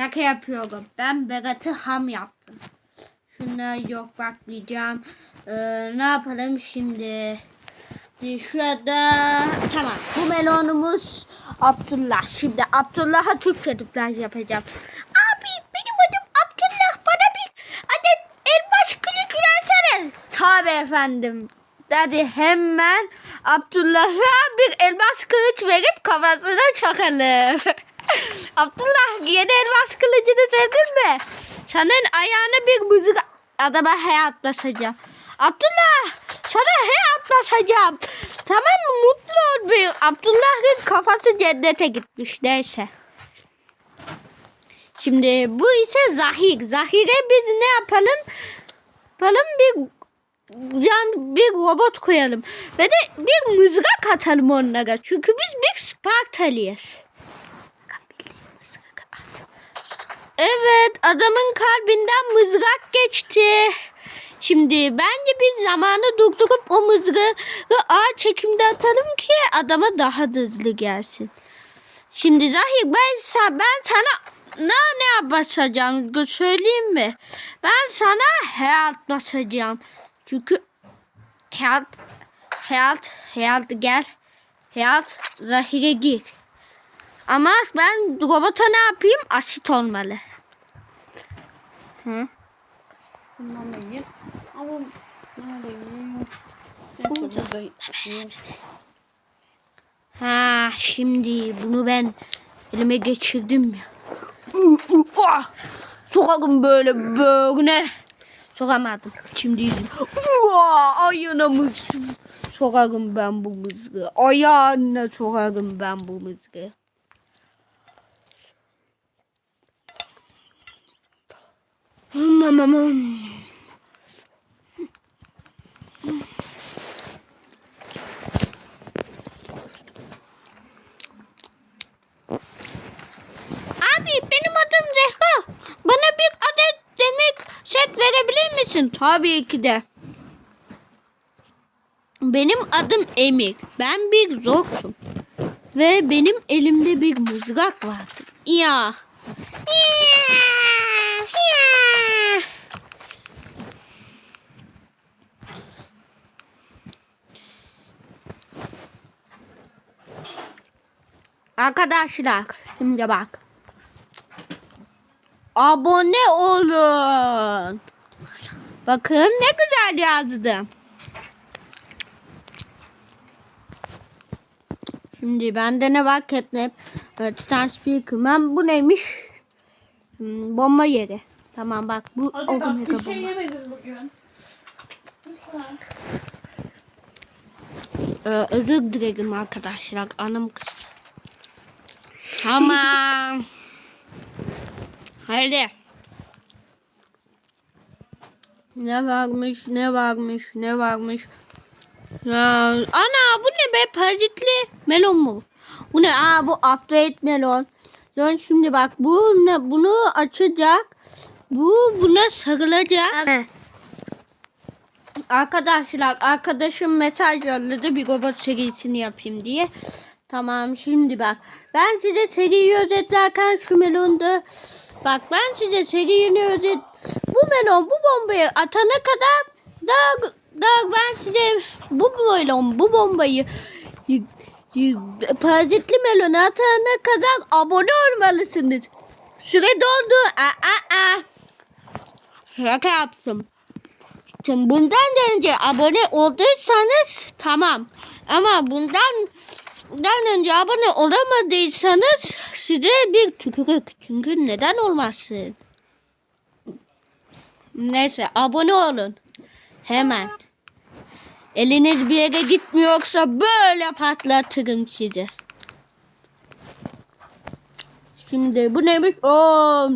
Şaka yapıyorum. Ben Berat'ı ham yaptım. Şunları yok bakmayacağım. Ee, ne yapalım şimdi? Ee, Şurada tamam. Bu melonumuz Abdullah. Şimdi Abdullah'a Türkçe dublaj yapacağım. Abi benim adım Abdullah. Bana bir adet elmas kılıç versene. Tabi efendim. Hadi hemen Abdullah'a bir elmas kılıç verip kafasına çakalım. Abdullah yeni elmas kılıcını sevdin mi? Senin ayağına bir müzik adama hayat basacağım. Abdullah sana hayat basacağım. Tamam mı? Mutlu ol bir. Abdullah'ın kafası cennete gitmiş. Neyse. Şimdi bu ise Zahir. Zahir'e biz ne yapalım? Yapalım bir yani bir robot koyalım. Ve de bir mızrak atalım onlara. Çünkü biz bir Spartalıyız. Evet adamın kalbinden mızrak geçti. Şimdi bence biz zamanı durdurup o mızrağı ağır çekimde atalım ki adama daha da hızlı gelsin. Şimdi Zahir ben, ben sana ne ne basacağım söyleyeyim mi? Ben sana hayat basacağım. Çünkü hayat hayat hayat gel. Hayat Zahir'e gir. Ama ben robota ne yapayım? Asit olmalı. Hı? Bundan da yiyeyim. Ama nerede yiyeyim? Neyse burada yiyeyim. Ha şimdi bunu ben elime geçirdim ya. Ah! Sokarım böyle böyle. Sokamadım. Şimdi yüzüm. Ayağına sokarım ben bu mızığı. Ayağına sokarım ben bu mızığı. Abi benim adım Zehra. Bana bir adet demek set verebilir misin? Tabii ki de. Benim adım Emir. Ben bir zoktum. Ve benim elimde bir mızrak vardı. Ya. Ya. Arkadaşlar şimdi bak. Abone olun. Bakın ne güzel yazdım. Şimdi bende ne var Catnap? Evet, Titan Speaker. Ben bu neymiş? Hmm, bomba yeri. Tamam bak bu Hadi o bak bir şey bomba. yemedin bugün. Lütfen. Ee, özür dilerim arkadaşlar. Anım kızdı. Tamam. Haydi. Ne varmış, ne varmış, ne varmış. Ya, ana bu ne be parazitli melon mu? Bu ne? Aa bu update melon. Sonra şimdi bak bu ne, bunu açacak. Bu buna sarılacak. Arkadaşlar arkadaşım mesaj yolladı bir robot serisini yapayım diye. Tamam şimdi bak. Ben size seriyi özetlerken şu melonda bak ben size seriyi özet bu melon bu bombayı atana kadar daha, daha ben size bu melon bu bombayı y- y- parazitli melonu atana kadar abone olmalısınız. Süre doldu. Aa, aa, aa. Şaka yaptım. Şimdi bundan önce abone olduysanız tamam. Ama bundan bundan önce abone olamadıysanız size bir tükürük. Çünkü neden olmasın? Neyse abone olun. Hemen. Eliniz bir yere gitmiyorsa böyle patlatırım sizi. Şimdi bu neymiş? Oo.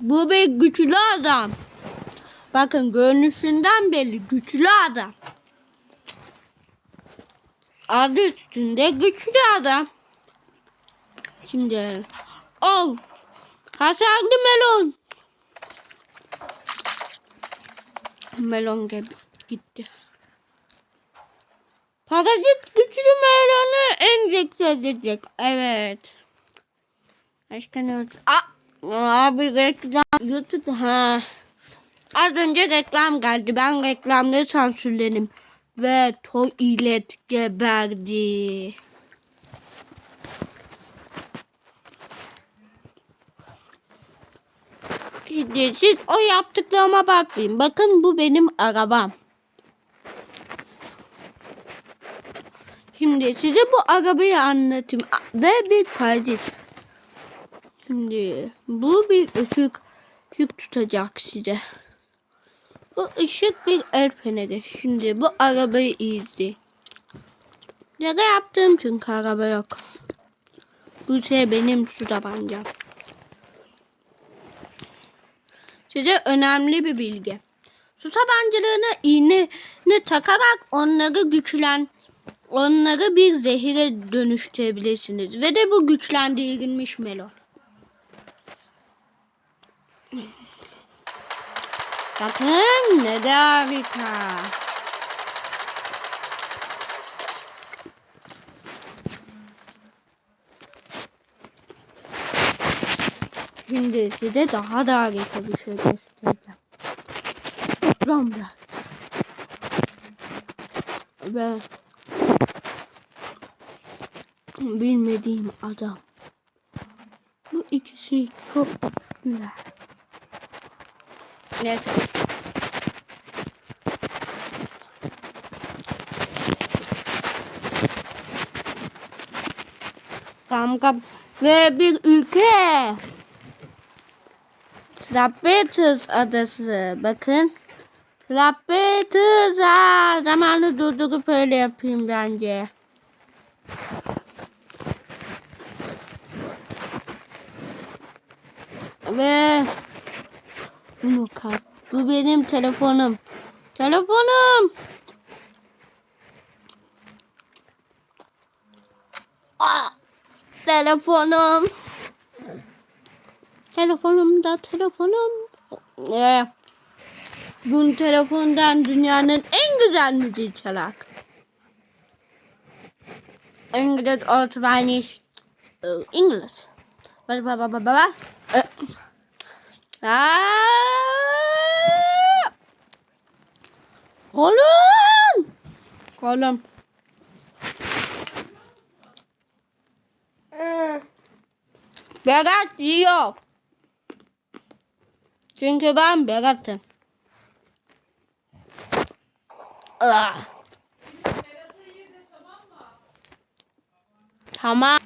Bu bir güçlü adam. Bakın görünüşünden belli güçlü adam. Adı üstünde güçlü adam. Şimdi oh hasarlı melon. Melon gitti. Parazit güçlü melonu enjekte edecek. Evet. Başka ne oldu? Aa, abi reklam. YouTube ha. Az önce reklam geldi. Ben reklamları sansürledim. Ve tuvalet geberdi. Şimdi siz o yaptıklarıma bakmayın. Bakın bu benim arabam. Şimdi size bu arabayı anlatayım. Ve bir parazit. Şimdi bu bir ışık, ışık tutacak size. Bu ışık bir el feneri. Şimdi bu arabayı izleyin. Şaka yaptım çünkü araba yok. Bu şey benim su tabancam. Size önemli bir bilgi. Su tabancalarına iğneni takarak onları güçlen onları bir zehire dönüştürebilirsiniz. Ve de bu güçlendirilmiş melon. Bakın ne de harika. Şimdi size daha da harika bir şey göstereceğim. Ramlar. Ve bilmediğim adam. Bu ikisi çok güçlüler. Neyse. Kamkam ve bir ülke. Trapetus adası. Bakın. Trapetus. Zamanı durdurup öyle yapayım bence. Ve bunu kap. Bu benim telefonum. Telefonum. Aa, telefonum. Telefonum da telefonum. Ee, bunun telefondan dünyanın en güzel müziği çalak. İngiliz, or Spanish, uh, English. Ba ba ba ba ba. Ee, Aa! Kolum. Kolum. Berat yiyor. Çünkü ben Berat'ım. Ah. Tamam.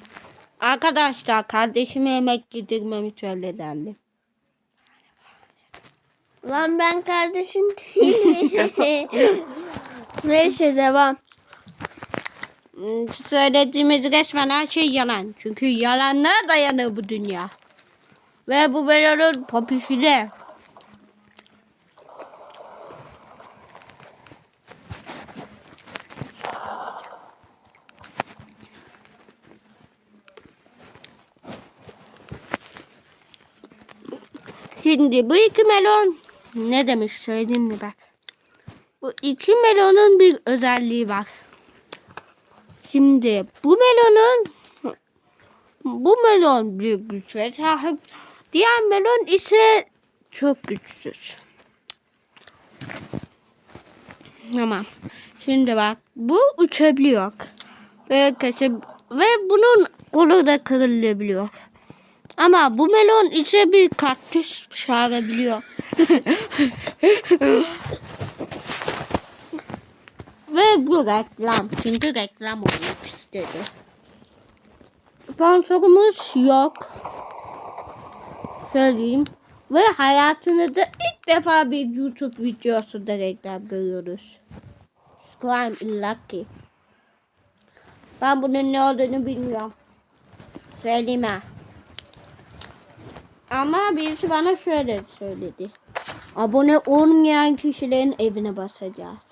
Arkadaşlar kardeşime yemek yedirmemi söyledi. Lan ben kardeşin değilim. Neyse devam. Söylediğimiz resmen her şey yalan. Çünkü yalanlara dayanır bu dünya. Ve bu böyle popüler. Şimdi bu iki melon ne demiş söyleyeyim mi bak. Bu iki melonun bir özelliği var. Şimdi bu melonun bu melon bir güçe sahip. Diğer melon ise çok güçsüz. Tamam. Şimdi bak bu uçabiliyor. Ve kaçıp ve bunun kolu da kırılabiliyor. Ama bu melon ise bir kaktüs çağırabiliyor. Ve bu reklam. Çünkü reklam olmak istedi. Sponsorumuz yok. Söyleyeyim. Ve hayatınızda ilk defa bir YouTube videosunda reklam görüyoruz. Scram Lucky. Ben bunun ne olduğunu bilmiyorum. Söyleyeyim ha. Ama birisi bana şöyle söyledi. Abone olmayan kişilerin evine basacağız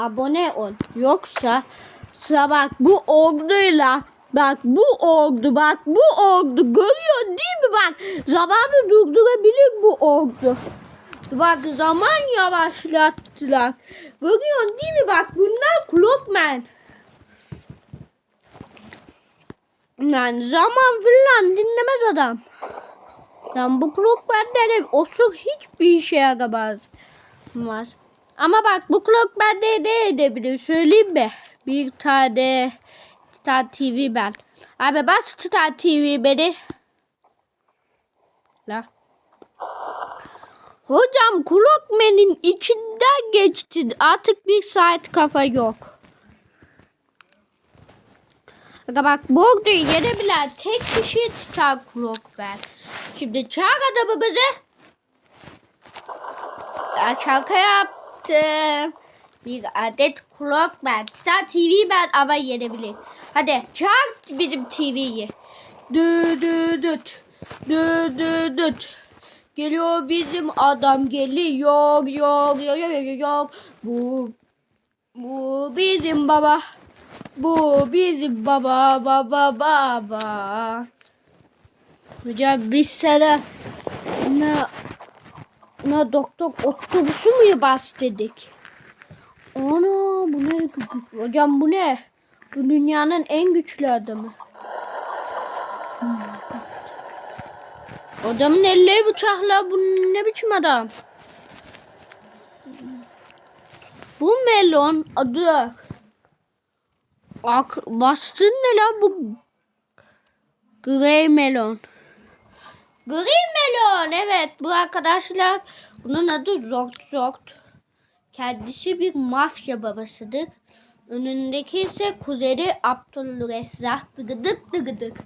abone ol. Yoksa bak bu orduyla bak bu ordu bak bu ordu görüyor değil mi bak zamanı durdurabilir bu ordu. Bak zaman yavaşlattılar. Görüyor değil mi bak bunlar Clockman. Yani zaman filan dinlemez adam. Lan bu Clockwerk'de osur hiçbir işe yaramaz. Ama bak bu Clockwerk'de ne edebilir söyleyeyim mi? Bir tane Star TV ben. Abi bas Star TV beni. La. Hocam Clockman'in içinden geçtin. Artık bir saat kafa yok. Aga bak Bordo'yu yenebilen tek kişi Star Clockman. Şimdi çağır adamımızı. Ya şaka yaptım. Bir adet Clockman. Star TV ben ama yenebilir. Hadi çağır bizim TV'yi. Dü dü düt. Dü dü düt. Geliyor bizim adam geliyor. Yok yok yok yok yok. Bu bu bizim baba. Bu bizim baba baba baba. Hocam biz sana ne ne doktor otobüsü mü bas dedik? Ana bu ne? Hocam bu ne? Bu dünyanın en güçlü adamı. Adamın elleri bıçakla bu ne biçim adam? Bu melon adı Ak bastın ne lan bu? Grey melon. Grey melon evet bu arkadaşlar bunun adı Zokt Zokt. Kendisi bir mafya babasıdır. Önündeki ise kuzeni Abdülrezzak dıgıdık dıgıdık.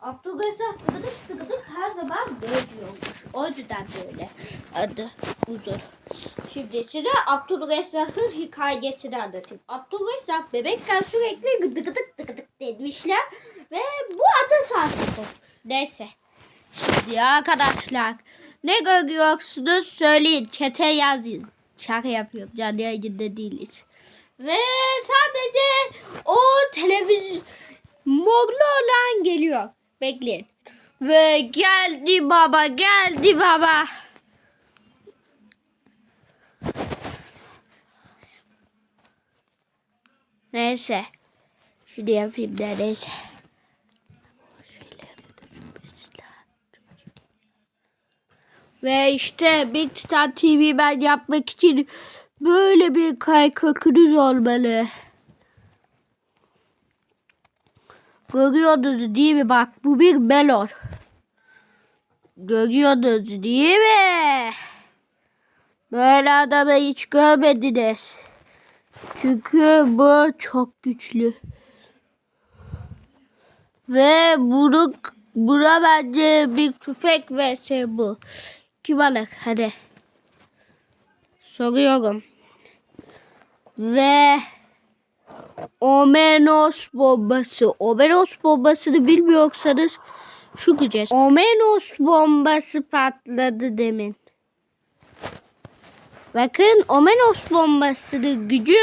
Abdülrezzak dıgıdık dıgıdık her zaman dövüyormuş. O yüzden böyle adı uzun. Şimdi size Abdülrezzak'ın hikayesini anlatayım. Abdülrezzak bebekken sürekli gıdı gıdık dıgıdık demişler. Ve bu adı sahip olmuş. Neyse. Şimdi arkadaşlar ne görüyorsunuz söyleyin. Çete yazın. Şaka yapıyorum. Canlı yayında değiliz. Ve sadece o televizyon morlu olan geliyor. Bekleyin. Ve geldi baba geldi baba. Neyse. Şunu yapayım da neyse. Ve işte Big Star TV ben yapmak için böyle bir karikatürüz olmalı. Görüyordunuz değil mi? Bak bu bir melon. Görüyordunuz değil mi? Böyle adamı hiç görmediniz. Çünkü bu çok güçlü. Ve bunu buna bence bir tüfek verse bu. Kim alır? Hadi. Soruyorum. Ve Omenos bombası. Omenos bombasını bilmiyorsanız şu gücez. Omenos bombası patladı demin. Bakın Omenos bombasının gücü.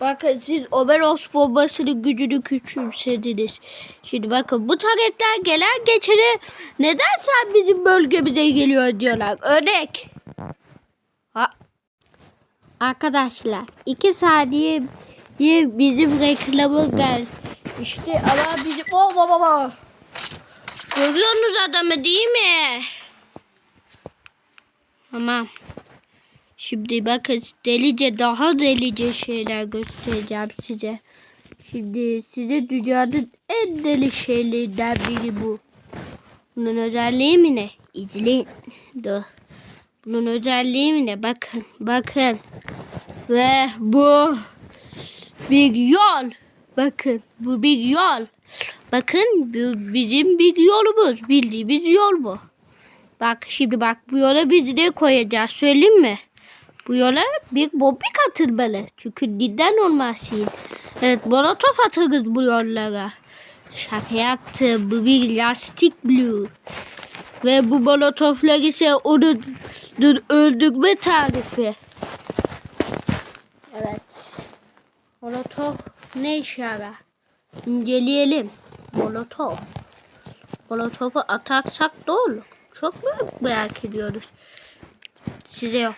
Bakın siz Omenos bombasının gücünü küçümsediniz. Şimdi bakın bu taretler gelen geçeni neden sen bizim bölgemize geliyor diyorlar. Örnek. Ha. Arkadaşlar iki saniye diye bizim reklamı gel. İşte ama bizim... Oh, oh, oh, oh. Görüyorsunuz adamı değil mi? Tamam. Şimdi bakın delice daha delice şeyler göstereceğim size. Şimdi size dünyanın en deli şeylerinden biri bu. Bunun özelliği mi ne? İzleyin. Dur. Bunun özelliği mi ne? Bakın. Bakın. Ve bu bir yol. Bakın. Bu bir yol. Bakın bu bizim bir yolumuz. Bildiğimiz yol bu. Bak şimdi bak bu yola biz ne koyacağız söyleyeyim mi? Bu yola bir bobik atılmalı. Çünkü neden olmasın? Evet molotof atarız bu yollara. Şaka yaptım. Bu bir lastik blue. Ve bu molotoflar ise onun öldürme tarifi. Evet. Molotof ne işe yarar? İnceleyelim. Molotof. Molotofu atarsak da olur. Çok merak, merak ediyoruz. Size yok.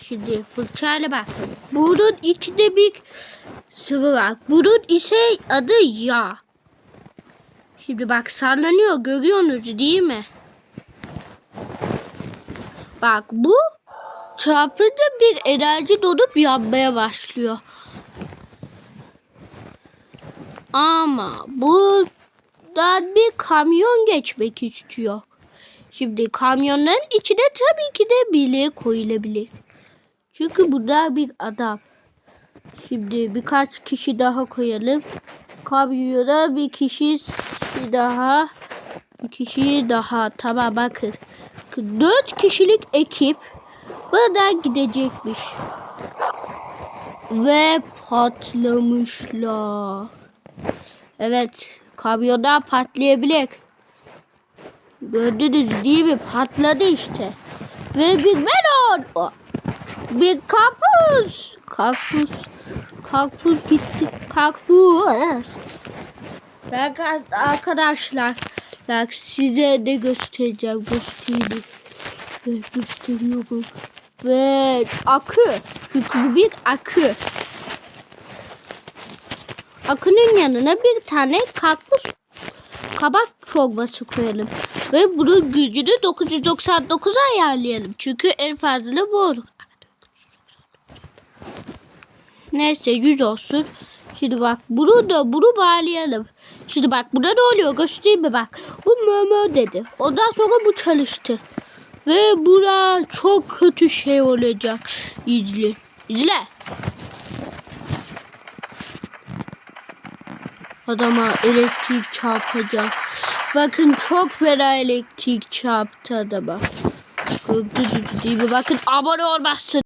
Şimdi fırçayla bak. Bunun içinde bir sıvı var. Bunun ise adı yağ. Şimdi bak sallanıyor görüyorsunuz değil mi? Bak bu çarpınca bir enerji donup yanmaya başlıyor. Ama buradan bir kamyon geçmek istiyor. Şimdi kamyonların içine tabii ki de bileği koyulabilir. Çünkü burada bir adam. Şimdi birkaç kişi daha koyalım. Kamyona bir kişi daha. Bir kişi daha. Tamam bakın. Dört kişilik ekip buradan gidecekmiş. Ve patlamışlar. Evet. Kamyondan patlayabilir. Gördünüz değil mi? Patladı işte. Ve bir melon. Bir kampus. Kampus. Kampus gitti. Kampus. Ben arkadaşlar bak size de göstereceğim. Göstereyim. Gösteriyorum. Ve akü. Çünkü bu bir akü. Akının yanına bir tane kaktüs kabak çorbası koyalım. Ve bunun gücünü 999'a ayarlayalım. Çünkü en fazla bu olur. Neyse 100 olsun. Şimdi bak bunu da bunu bağlayalım. Şimdi bak burada ne oluyor göstereyim mi bak. Bu mö dedi. Ondan sonra bu çalıştı. Ve bura çok kötü şey olacak. İzle. İzle. Adama elektrik çarpacak. Bakın çok fena elektrik çarptı adama. Bakın abone olmazsın.